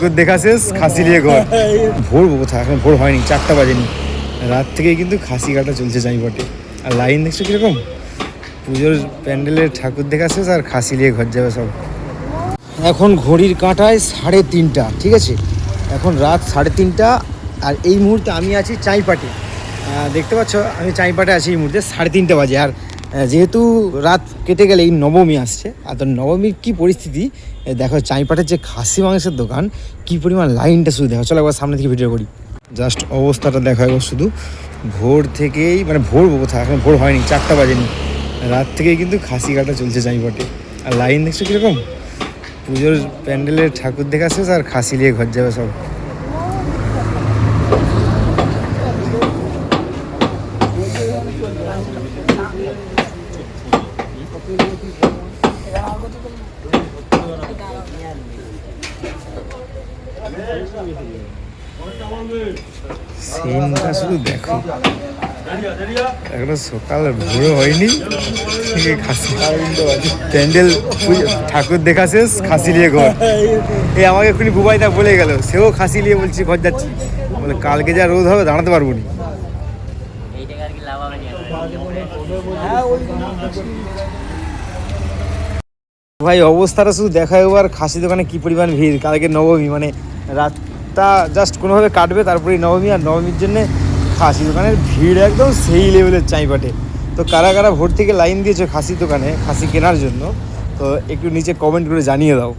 ঠাকুর দেখা শেষ খাসি নিয়ে ঘর। ভোর এখন ভোর হয়নি, চারটা বাজেনি। রাত থেকেই কিন্তু খাসি কাটা চলছে জাইপটে আর লাইন দেখছ কীরকম? পুজোর প্যান্ডেলের ঠাকুর দেখা শেষ আর খাসি নিয়ে ঘর যাবে সব। এখন ঘড়ির কাঁটায় সাড়ে তিনটা, ঠিক আছে? এখন রাত সাড়ে তিনটা, আর এই মুহূর্তে আমি আছি চাইপাটে। দেখতে পাচ্ছ, আমি চাইপাটে আছি এই মুহূর্তে, সাড়ে তিনটে বাজে। আর যেহেতু রাত কেটে গেলে এই নবমী আসছে, আর তো নবমীর কী পরিস্থিতি? দেখো, চাইপাটের যে খাসি মাংসের দোকান, কী পরিমাণ লাইনটা শুধু দেখো। চলো একবার সামনে থেকে ভিডিও করি। জাস্ট অবস্থাটা দেখা একবার শুধু। ভোর থেকেই মানে ভোর কোথায়? এখন ভোর হয়নি, চারটা বাজেনি। রাত থেকেই কিন্তু খাসি কাটা চলছে চাইপাটে। আর লাইন দেখছ কীরকম? পুজোর প্যান্ডেলের ঠাকুর দেখা আর খাসি নিয়ে ঘর যাবে সব। সিনটা শুধু দেখো। এখনও সকাল ভোরও হয়নি। থেকে খাসি। প্যান্ডেল ঠাকুর দেখা শেষ খাসি নিয়ে ঘর। এই আমাকে এক্ষুনি বুবাইদা বলে গেল সেও খাসি নিয়ে বলছি ঘর যাচ্ছি। বলে কালকে যা রোদ হবে দাঁড়াতে পারব না। এই টাকা আর কি লাভ হবে না ভাই, অবস্থাটা শুধু দেখা এবার খাসি দোকানে কি পরিমাণ ভিড়? কালকে নবমী মানে রাতটা জাস্ট কোনোভাবে কাটবে তারপরে নবমী আর নবমীর জন্যে খাসি দোকানের ভিড় একদম সেই লেভেলের চাই চাইপাটে। তো কারা কারা ভোর থেকে লাইন দিয়েছে খাসি দোকানে, খাসি কেনার জন্য, তো একটু নিচে কমেন্ট করে জানিয়ে দাও।